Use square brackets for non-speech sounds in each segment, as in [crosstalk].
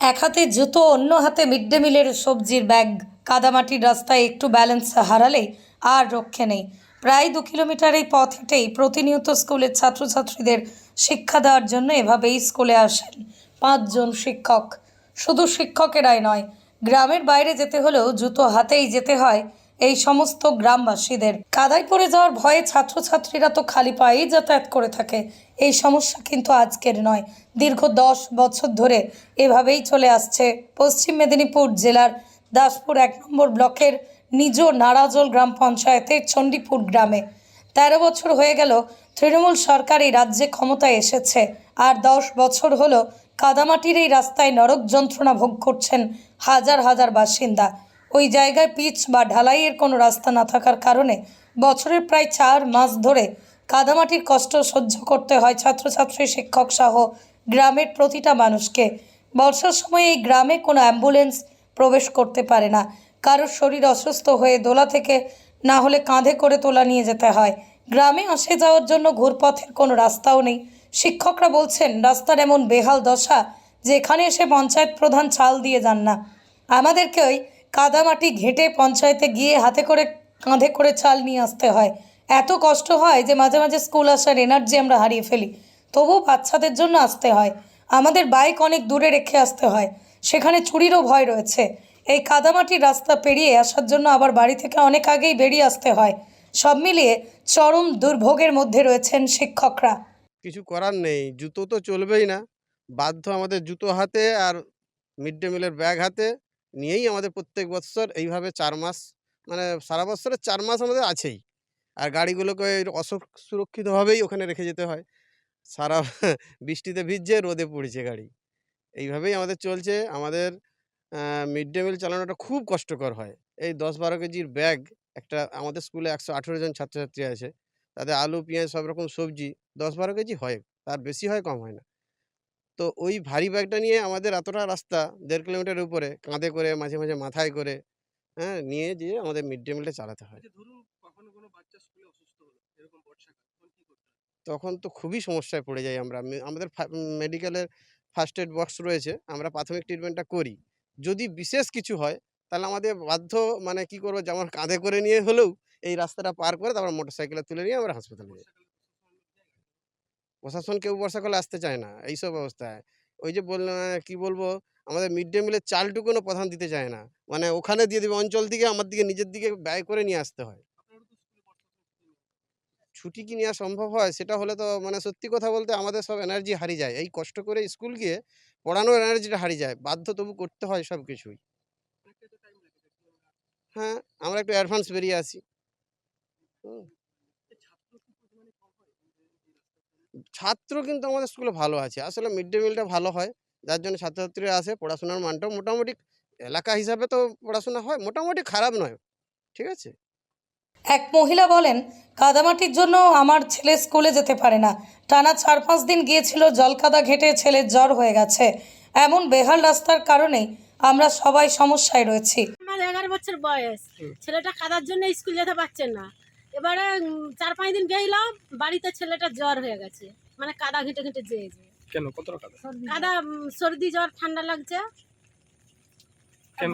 এক হাতে জুতো, অন্য হাতে মিড ডে মিলের সবজির ব্যাগ। কাদামাটির রাস্তায় একটু ব্যালেন্স হারালে আর রক্ষে নেই। প্রায় দু কিলোমিটার এই পথ হেঁটেই প্রতিনিয়ত স্কুলের ছাত্রছাত্রীদের শিক্ষা দেওয়ার জন্য এভাবেই স্কুলে আসেন পাঁচজন শিক্ষক। শুধু শিক্ষকেরাই নয়, গ্রামের বাইরে যেতে হলেও জুতো হাতেই যেতে হয়। এই সমস্ত গ্রামবাসীদের। কাদায় পড়ে যাওয়ার ভয়ে ছাত্রছাত্রীরা তো খালি পায়েই যাতায়াত করে থাকে। এই সমস্যা কিন্তু আজকের নয়। দীর্ঘ দশ বছর ধরে এভাবেই চলে আসছে পশ্চিম মেদিনীপুর জেলার দাসপুর এক নম্বর ব্লকের নিজ নারাজল গ্রাম পঞ্চায়েতের চণ্ডীপুর গ্রামে। তেরো বছর হয়ে গেল তৃণমূল সরকার এই রাজ্যে ক্ষমতায় এসেছে। আর দশ বছর হলো কাদামাটির এই রাস্তায় নরক যন্ত্রণা ভোগ করছেন হাজার হাজার বাসিন্দা। ওই জায়গায় পিচ বা ঢালাইয়ের কোনো রাস্তা না থাকার কারণে বছরের প্রায় চার মাস ধরে কাদামাটির কষ্ট সহ্য করতে হয় ছাত্রছাত্রী, শিক্ষক সহ গ্রামের প্রতিটা মানুষকে। বর্ষার সময় এই গ্রামে কোনো অ্যাম্বুলেন্স প্রবেশ করতে পারে না। কারোর শরীর অসুস্থ হয়ে দোলা থেকে না হলে কাঁধে করে তোলা নিয়ে যেতে হয়। গ্রামে আসে যাওয়ার জন্য ঘুরপথের কোনো রাস্তাও নেই। শিক্ষকরা বলছেন, রাস্তার এমন বেহাল দশা যে এখানে এসে পঞ্চায়েত প্রধান চাল দিয়ে যান না। আমাদেরকে ওই কাদামাটি ঘেঁটে পঞ্চায়েতে গিয়ে হাতে করে কাঁধে করে চাল নিয়ে আসতে হয়। এত কষ্ট হয় যে মাঝে মাঝে স্কুল আসার এনার্জি আমরা হারিয়ে ফেলি। তবু বাচ্চাদের জন্য আসতে হয়। আমাদের বাইক অনেক দূরে রেখে আসতে হয়। সেখানে চুরিরও ভয় রয়েছে। এই কাদামাটির রাস্তা পেরিয়ে আসার জন্য আবার বাড়ি থেকে অনেক আগেই বেরিয়ে আসতে হয়। সব মিলিয়ে চরম দুর্ভোগের মধ্যে রয়েছেন শিক্ষকরা। কিছু করার নেই। জুতো তো চলবেই না। বাধ্য আমাদের জুতো হাতে আর মিড ডে মিলের ব্যাগ হাতে। নিয়েই আমাদের প্রত্যেক বছর এইভাবে চার মাস মানে সারা বছরে চার মাস আমাদের আছেই। আর গাড়িগুলোকে অসুর- সুরক্ষিতভাবেই ওখানে রেখে যেতে হয়। সারা [laughs] বৃষ্টিতে ভিজছে, রোদে পড়েছে গাড়ি। এইভাবেই আমাদের চলছে। আমাদের মিড ডে মিল চালানোটা খুব কষ্টকর হয়। এই দশ বারো কেজির ব্যাগ, একটা আমাদের স্কুলে একশো আঠেরো জন ছাত্রছাত্রী আছে। তাদের আলু, পেঁয়াজ সব রকম সবজি দশ বারো কেজি হয়। তার বেশি হয়, কম হয় না। তো ওই ভারী ব্যাগটা নিয়ে আমাদের এতটা রাস্তা দেড় কিলোমিটারের উপরে কাঁধে করে মাঝে মাঝে মাথায় করে হ্যাঁ নিয়ে যেয়ে আমাদের মিড ডে মিলটা চালাতে হয়। আচ্ছা তখন হয়? তখন তো খুবই সমস্যায় পড়ে যাই আমরা। আমাদের মেডিকেলের ফার্স্ট এড বক্স রয়েছে আমরা প্রাথমিক ট্রিটমেন্টটা করি। যদি বিশেষ কিছু হয় তাহলে আমাদের বাধ্য মানে কি করব যেমন কাঁধে করে নিয়ে হলেও এই রাস্তাটা পার করে তারপর মোটর সাইকেলে তুলে নিয়ে আমরা হাসপাতালে যাই। প্রশাসন কেউ বর্ষাকালে আসতে চায় না এইসব অবস্থায়। ওই যে আহ, কি বলব? আমাদের মিড ডে মিলের চালটুকুনও প্রধান দিতে চায় না। মানে ওখানে দিয়ে দেবে অঞ্চল দিকে আমার দিকে নিজের দিকে ব্যয় করে নিয়ে আসতে হয়। ছুটি কি নেওয়া সম্ভব হয়? সেটা হলে তো মানে সত্যি কথা বলতে আমাদের সব এনার্জি হারিয়ে যায়। এই কষ্ট করে স্কুল গিয়ে পড়ানোর এনার্জিটা হারিয়ে যায়। বাধ্য তবু করতে হয় সব কিছুই হ্যাঁ আমরা একটু অ্যাডভান্স বেরিয়ে আসি। হুম, এ ছাত্র কি পরিমাণে কম হয় এই যে- এই রাস্তার জন্য? ছাত্র কিন্তু আমাদের স্কুলে ভালো আছে। আসলে মিড ডে মিলটা ভালো হয়। যার জন্য ছাত্রছাত্রীরা আসে পড়াশোনার মানটাও মোটামুটি এলাকা হিসাবে তো পড়াশোনা হয় মোটামুটি খারাপ নয়। ঠিক আছে? এক মহিলা বলেন কাদামাটির জন্য আমার ছেলে স্কুলে যেতে পারে না। টানা চার পাঁচ দিন গিয়েছিল জলকাদা ঘেটে ছেলের জ্বর হয়ে গেছে। এমন বেহাল রাস্তার কারণেই আমরা সবাই সমস্যায় রয়েছি। আমার এগারো বছর বয়স। ছেলেটা কাদার জন্য স্কুল যেতে পারছে না। এবারে চার পাঁচ দিন গেলাম বাড়িতে ছেলেটা জ্বর হয়ে গেছে। মানে কাদা ঘেঁটে ঘেঁটে যেয়ে যেয়েছে। কেন? কতটা কাদা? কাদা সর্দি জ্বর ঠান্ডা লাগছে।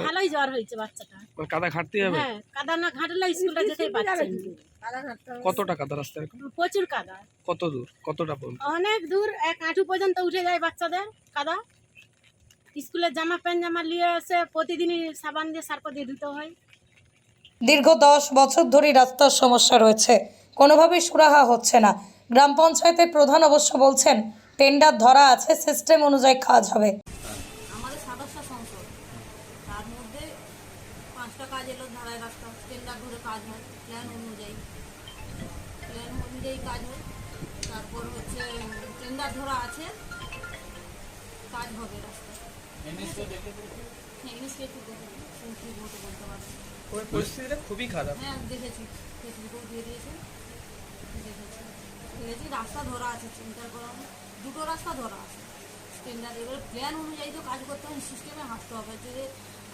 ভালোই জ্বর হয়েছে বাচ্চাটা। মানে কাদা ঘাটতে যাবে হ্যাঁ কাদা না ঘাটলে স্কুলটা যেতেই পারছে না। কতটা কাদা রাস্তা এরকম প্রচুর কাদা। কত দূর? কতটা পর্যন্ত? অনেক দূর এক আঁটু পর্যন্ত উঠে যায় বাচ্চাদের কাদা। স্কুলের জামা প্যান্ট জামা নিয়ে এসে প্রতিদিনই সাবান দিয়ে সার্প দিয়ে ধুতে হয়। দীর্ঘ দশ বছর ধরেই রাস্তার সমস্যা রয়েছে। কোনোভাবেই সুরাহা হচ্ছে না। গ্রাম পঞ্চায়েতের প্রধান অবশ্য বলছেন টেন্ডার ধরা আছে সিস্টেম অনুযায়ী কাজ হবে। আমাদের সদস্য সংসদ। তার মধ্যে পাঁচটা কাজ এলো ধারায় রাস্তা। টেন্ডার ধরে কাজ হয় প্ল্যান অনুযায়ী। প্ল্যান অনুযায়ী কাজ হয়। তারপর হচ্ছে টেন্ডার ধরা আছে কাজ হবে রাস্তা হ্যাঁ এনএসকে একটু দেখে মতো বলতে পারছি না। পরিস্থিতিটা খুবই খারাপ। হ্যাঁ দেখেছি। ফেসবুকেও দিয়ে দিয়েছে। দেখেছি। রাস্তা ধরা আছে চিন্তা করা। দুটো রাস্তা ধরা আছে। স্ট্যান্ডার্ড এবার প্ল্যান অনুযায়ী তো কাজ করতে হবে সিস্টেমে হাঁটতে হবে। যদি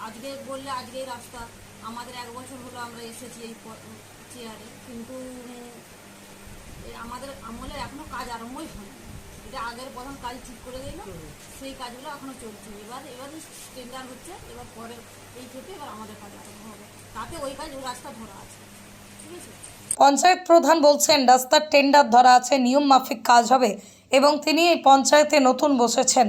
আজকে বললে আজকেই রাস্তা, আমাদের এক বছর হলো আমরা এসেছি এই চেয়ারে কিন্তু আমাদের আমলে এখনও কাজ আরম্ভই হয়নি। এটা আগের প্রথম কাজ ঠিক করে দিল। সেই কাজগুলো চলছে। এবার এবার টেন্ডার হচ্ছে, এবার পরে এই থেকে এবার আমাদের কাজ আরম্ভ হবে। তাতে ওই কাজ, ওই রাস্তা ধরা আছে। ঠিক আছে? পঞ্চায়েত প্রধান বলছেন, রাস্তার টেন্ডার ধরা আছে, নিয়ম মাফিক কাজ হবে এবং তিনি এই পঞ্চায়েতে নতুন বসেছেন।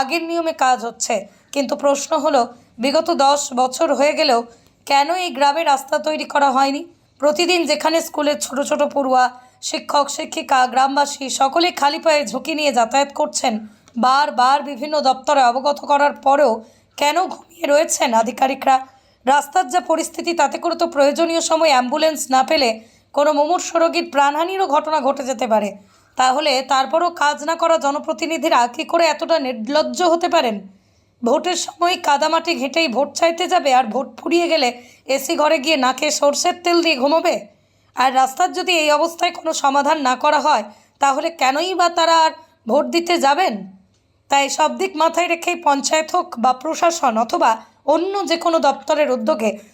আগের নিয়মে কাজ হচ্ছে। কিন্তু প্রশ্ন হলো, বিগত দশ বছর হয়ে গেলেও কেন এই গ্রামে রাস্তা তৈরি করা হয়নি? প্রতিদিন যেখানে স্কুলের ছোট ছোট পড়ুয়া শিক্ষক, শিক্ষিকা, গ্রামবাসী সকলে খালি পায়ে ঝুঁকি নিয়ে যাতায়াত করছেন। বারবার বিভিন্ন দপ্তরে অবগত করার পরেও কেন ঘুমিয়ে রয়েছেন আধিকারিকরা? রাস্তার যা পরিস্থিতি, তাতে করে তো প্রয়োজনীয় সময় অ্যাম্বুলেন্স না পেলে কোনো মুমূর্ষ রোগীর প্রাণহানিরও ঘটনা ঘটে যেতে পারে। তাহলে তারপরও কাজ না করা জনপ্রতিনিধিরা কী করে এতটা নির্লজ্জ হতে পারেন? ভোটের সময় কাদামাটি ঘেঁটেই ভোট চাইতে যাবে আর ভোট ফুরিয়ে গেলে এসি ঘরে গিয়ে নাকে সর্ষের তেল দিয়ে ঘুমোবে? আর রাস্তার যদি এই অবস্থায় কোনো সমাধান না করা হয়, তাহলে কেনই বা তারা আর ভোট দিতে যাবেন? তাই সব দিক মাথায় রেখেই পঞ্চায়েত হোক বা প্রশাসন অথবা অন্য যে কোনো দপ্তরের উদ্যোগে